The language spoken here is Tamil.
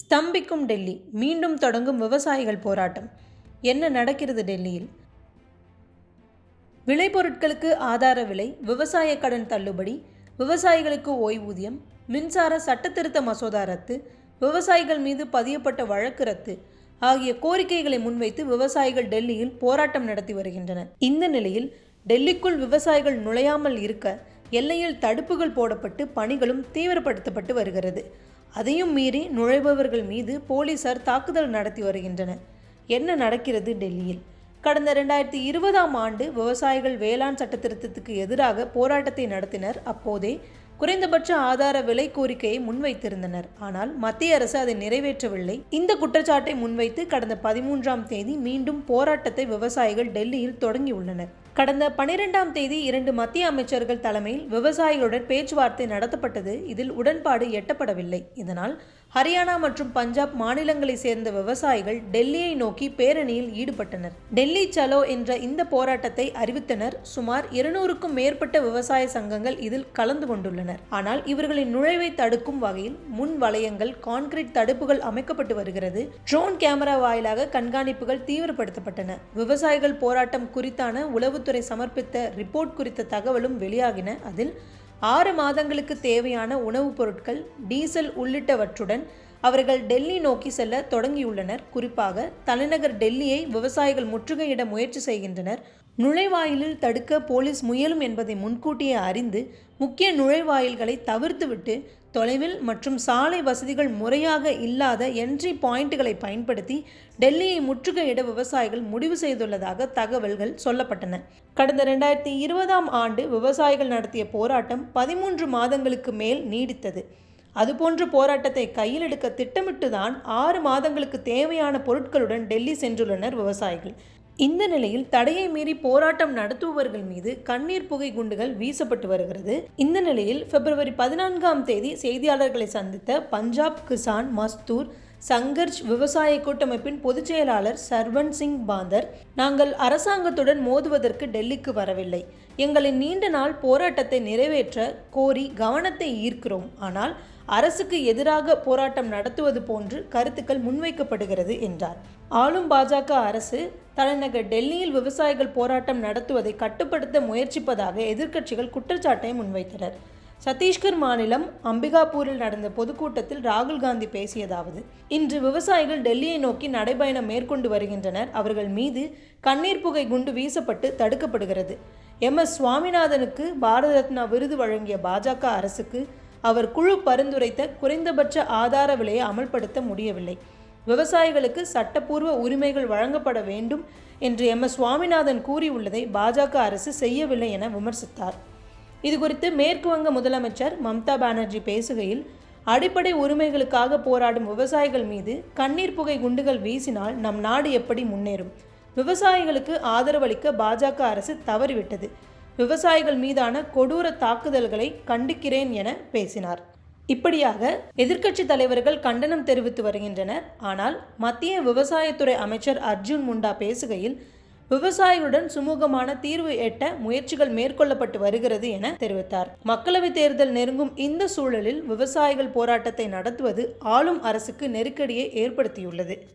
ஸ்தம்பிக்கும் டெல்லி மீண்டும் தொடங்கும் விவசாயிகள் போராட்டம். என்ன நடக்கிறது டெல்லியில்? விளைபொருட்களுக்கு ஆதார விலை விவசாய கடன் தள்ளுபடி விவசாயிகளுக்கு ஓய்வூதியம் மின்சார சட்டத்திருத்த மசோதா ரத்து விவசாயிகள் மீது பதியப்பட்ட வழக்கு ரத்து ஆகிய கோரிக்கைகளை முன்வைத்து விவசாயிகள் டெல்லியில் போராட்டம் நடத்தி வருகின்றனர். இந்த நிலையில் டெல்லிக்குள் விவசாயிகள் நுழையாமல் இருக்க எல்லையில் தடுப்புகள் போடப்பட்டு பணிகளும் தீவிரப்படுத்தப்பட்டு வருகிறது. அதையும் மீறி நுழைபவர்கள் மீது போலீசார் தாக்குதல் நடத்தி வருகின்றனர். என்ன நடக்கிறது டெல்லியில்? கடந்த ரெண்டாயிரத்தி இருபதாம் ஆண்டு விவசாயிகள் வேளாண் சட்டத்திருத்தத்துக்கு எதிராக போராட்டத்தை நடத்தினர். அப்போதே குறைந்தபட்ச ஆதார விலை கோரிக்கையை முன்வைத்திருந்தனர். ஆனால் மத்திய அரசு அதை நிறைவேற்றவில்லை. இந்த குற்றச்சாட்டை முன்வைத்து கடந்த பதிமூன்றாம் தேதி மீண்டும் போராட்டத்தை விவசாயிகள் டெல்லியில் தொடங்கியுள்ளனர். கடந்த பனிரெண்டாம் தேதி இரண்டு மத்திய அமைச்சர்கள் தலைமையில் விவசாயிகளுடன் பேச்சுவார்த்தை நடத்தப்பட்டது. இதில் உடன்பாடு எட்டப்படவில்லை. இதனால் ஹரியானா மற்றும் பஞ்சாப் மாநிலங்களை சேர்ந்த விவசாயிகள் டெல்லியை நோக்கி பேரணியில் ஈடுபட்டனர். டெல்லி சலோ என்ற இந்த போராட்டத்தை அறிவித்தனர். சுமார் இருநூறுக்கும் மேற்பட்ட விவசாய சங்கங்கள் இதில் கலந்து கொண்டுள்ளனர். ஆனால் இவர்களின் நுழைவை தடுக்கும் வகையில் முன் வளையங்கள் கான்கிரீட் தடுப்புகள் அமைக்கப்பட்டு வருகிறது. ட்ரோன் கேமரா வாயிலாக கண்காணிப்புகள் தீவிரப்படுத்தப்பட்டன. விவசாயிகள் போராட்டம் குறித்தான உளவுத்துறை சமர்ப்பித்த ரிப்போர்ட் குறித்த தகவலும் வெளியாகின. அதில் ஆறு மாதங்களுக்கு தேவையான உணவுப் பொருட்கள் டீசல் உள்ளிட்டவற்றுடன் அவர்கள் டெல்லி நோக்கி செல்ல தொடங்கியுள்ளனர். குறிப்பாக தலைநகர் டெல்லியை விவசாயிகள் முற்றுகையிட முயற்சி செய்கின்றனர். நுழைவாயிலில் தடுக்க போலீஸ் முயலும் என்பதை முன்கூட்டியே அறிந்து முக்கிய நுழைவாயில்களை தவிர்த்துவிட்டு தொலைவில் மற்றும் சாலை வசதிகள் முறையாக இல்லாத என்ட்ரி பாயிண்ட்டுகளை பயன்படுத்தி டெல்லியை முற்றுகையிட விவசாயிகள் முடிவு செய்துள்ளதாக தகவல்கள் சொல்லப்பட்டன. கடந்த ரெண்டாயிரத்தி இருபதாம் ஆண்டு விவசாயிகள் நடத்திய போராட்டம் பதிமூன்று மாதங்களுக்கு மேல் நீடித்தது. அதுபோன்ற போராட்டத்தை கையில் எடுக்க திட்டமிட்டுதான் ஆறு மாதங்களுக்கு தேவையான பொருட்களுடன் டெல்லி சென்றுள்ளனர் விவசாயிகள். இந்த நிலையில் தடையை மீறி போராட்டம் நடத்துபவர்கள் மீது கண்ணீர் புகை குண்டுகள் வீசப்பட்டு வருகிறது. இந்த நிலையில் பிப்ரவரி பதினான்காம் தேதி செய்தியாளர்களை சந்தித்த பஞ்சாப் கிசான் மஸ்தூர் சங்கர்ஜ் விவசாய கூட்டமைப்பின் பொதுச் செயலாளர் சர்வன் சிங் பாந்தர் நாங்கள் அரசாங்கத்துடன் மோதுவதற்கு டெல்லிக்கு வரவில்லை. எங்களின் நீண்ட நாள் போராட்டத்தை நிறைவேற்ற கோரி கவனத்தை ஈர்க்கிறோம். ஆனால் அரசுக்கு எதிராக போராட்டம் நடத்துவது போன்று கருத்துக்கள் முன்வைக்கப்படுகிறது என்றார். ஆளும் பாஜக அரசு தலைநகர் டெல்லியில் விவசாயிகள் போராட்டம் நடத்துவதை கட்டுப்படுத்த முயற்சிப்பதாக எதிர்க்கட்சிகள் குற்றச்சாட்டை முன்வைத்தனர். சத்தீஸ்கர் மாநிலம் அம்பிகாபூரில் நடந்த பொதுக்கூட்டத்தில் ராகுல் காந்தி பேசியதாவது இன்று விவசாயிகள் டெல்லியை நோக்கி நடைபயணம் மேற்கொண்டு வருகின்றனர். அவர்கள் மீது கண்ணீர் புகை குண்டு வீசப்பட்டு தடுக்கப்படுகிறது. எம். எஸ். சுவாமிநாதனுக்கு பாரத ரத்னா விருது வழங்கிய பாஜக அரசுக்கு அவர் குழு பரிந்துரைத்த குறைந்தபட்ச ஆதார விலையை அமல்படுத்த முடியவில்லை. விவசாயிகளுக்கு சட்டப்பூர்வ உரிமைகள் வழங்கப்பட வேண்டும் என்று எம். எஸ். சுவாமிநாதன் கூறியுள்ளதை பாஜக அரசு செய்யவில்லை என விமர்சித்தார். இதுகுறித்து மேற்கு வங்க முதலமைச்சர் மம்தா பானர்ஜி பேசுகையில் அடிப்படை உரிமைகளுக்காக போராடும் விவசாயிகள் மீது கண்ணீர் புகை குண்டுகள் வீசினால் நம் நாடு எப்படி முன்னேறும்? விவசாயிகளுக்கு ஆதரவளிக்க பாஜக அரசு தவறிவிட்டது. விவசாயிகள் மீதான கொடூர தாக்குதல்களை கண்டிக்கிறேன் என பேசினார். இப்படியாக எதிர்க்கட்சி தலைவர்கள் கண்டனம் தெரிவித்து வருகின்றனர். ஆனால் மத்திய விவசாயத்துறை அமைச்சர் அர்ஜுன் முண்டா பேசுகையில் விவசாயிகளுடன் சுமூகமான தீர்வு எட்ட முயற்சிகள் மேற்கொள்ளப்பட்டு வருகிறது என தெரிவித்தார். மக்களவைத் தேர்தல் நெருங்கும் இந்த சூழலில் விவசாயிகள் போராட்டத்தை நடத்துவது ஆளும் அரசுக்கு நெருக்கடியை ஏற்படுத்தியுள்ளது.